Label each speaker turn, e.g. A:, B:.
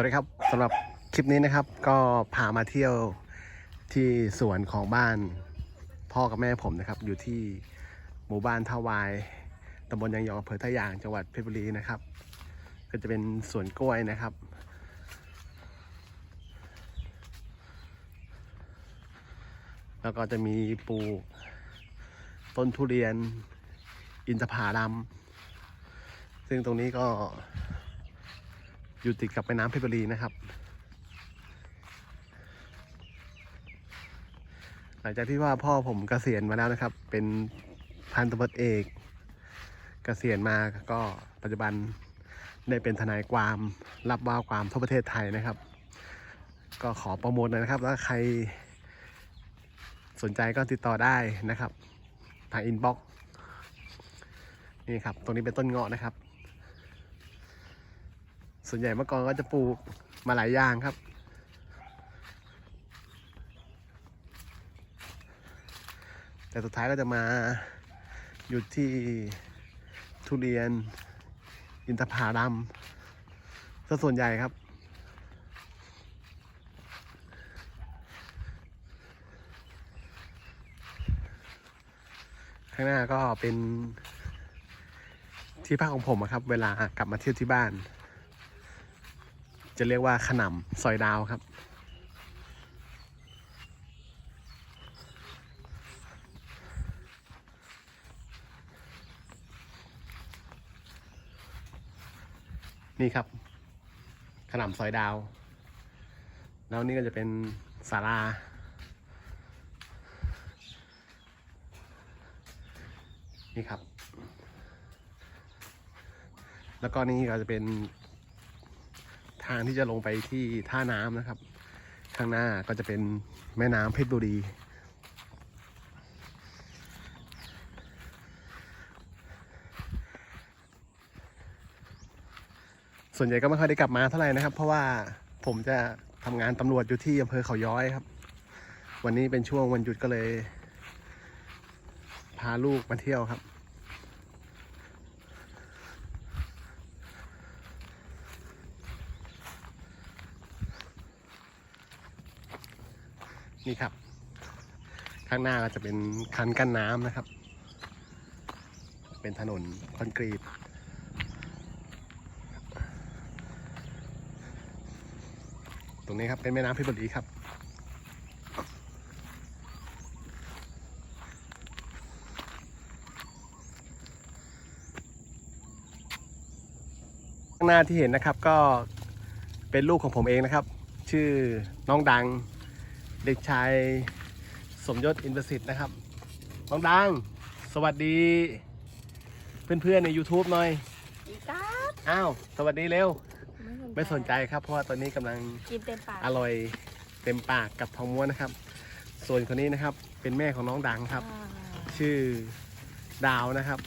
A: วัสดีครับสำหรับคลิปนี้นะครับ ก็พามาเที่ยวที่สวนของบ้านพ่อกับแม่ผมนะครับ อยู่ที่หมู่บ้านท่าวายตำบลยางยองอำเภอท่ายางจังหวัดเพชรบุรีนะครับ ก็จะเป็นสวนกล้วยนะครับ แล้วก็จะมีปลูกต้นทุเรียนอินทผลัมซึ่งตรงนี้ก็ อยู่ติดกับแม่น้ำเพชรบุรีนะครับ หลังจากที่ว่าพ่อผมเกษียณมาแล้วนะครับ เป็นพันตำรวจเอกเกษียณมาก็ปัจจุบันได้เป็นทนายความรับว่าความทั่วประเทศไทยนะครับ ก็ขอโปรโมทหน่อยนะครับแล้วใครสนใจก็ติดต่อได้นะครับทางอินบ็อกซ์นี่ครับตรงนี้เป็นต้นเงาะนะครับ ส่วนใหญ่เมื่อก่อนก็จะปลูกมาหลายอย่างครับ แต่สุดท้ายก็จะมาหยุดที่ทุเรียน อินทผลัมซะส่วนใหญ่ครับข้างหน้าก็เป็นที่พักของผมครับ เวลากลับมาเที่ยวที่บ้าน จะเรียกว่าขนำซอยดาวครับ นี่ครับ ขนำซอยดาว แล้วนี่ก็จะเป็นศาลานี่ครับ แล้วก็นี่ก็จะเป็น ทางที่จะลงไปที่ท่าน้ำนะครับ ข้างหน้าก็จะเป็นแม่น้ำเพชรบุรี ส่วนใหญ่ก็ไม่ค่อยได้กลับมาเท่าไหร่นะครับ เพราะว่าผมจะทำงานตำรวจอยู่ที่อำเภอเขาย้อยครับ วันนี้เป็นช่วงวันหยุดก็เลย พาลูกมาเที่ยวครับ นี่ครับ ข้างหน้าก็จะเป็นคันกั้นน้ำนะครับ เป็นถนนคอนกรีตตรงนี้ครับเป็นแม่น้ำพชรบุรีครับ ข้างหน้าที่เห็นนะครับก็เป็นลูกของผมเองนะครับ ชื่อน้องดัง เด็กชายสมยศอินประสิทธิ์นะครับน้องดังสวัสดี เพื่อนๆใน YouTube หน่อย
B: อีครับ
A: อ้าวสวัสดีเร็ว ไม่สนใจครับ เพราะว่าตอนนี้กำลัง
B: กินเต็มปาก
A: อร่อยเต็มปากกับทองม้วนนะครับ ส่วนคนนี้นะครับเป็นแม่ของน้องดังครับ
B: อ่า
A: ชื่อดาวนะครับ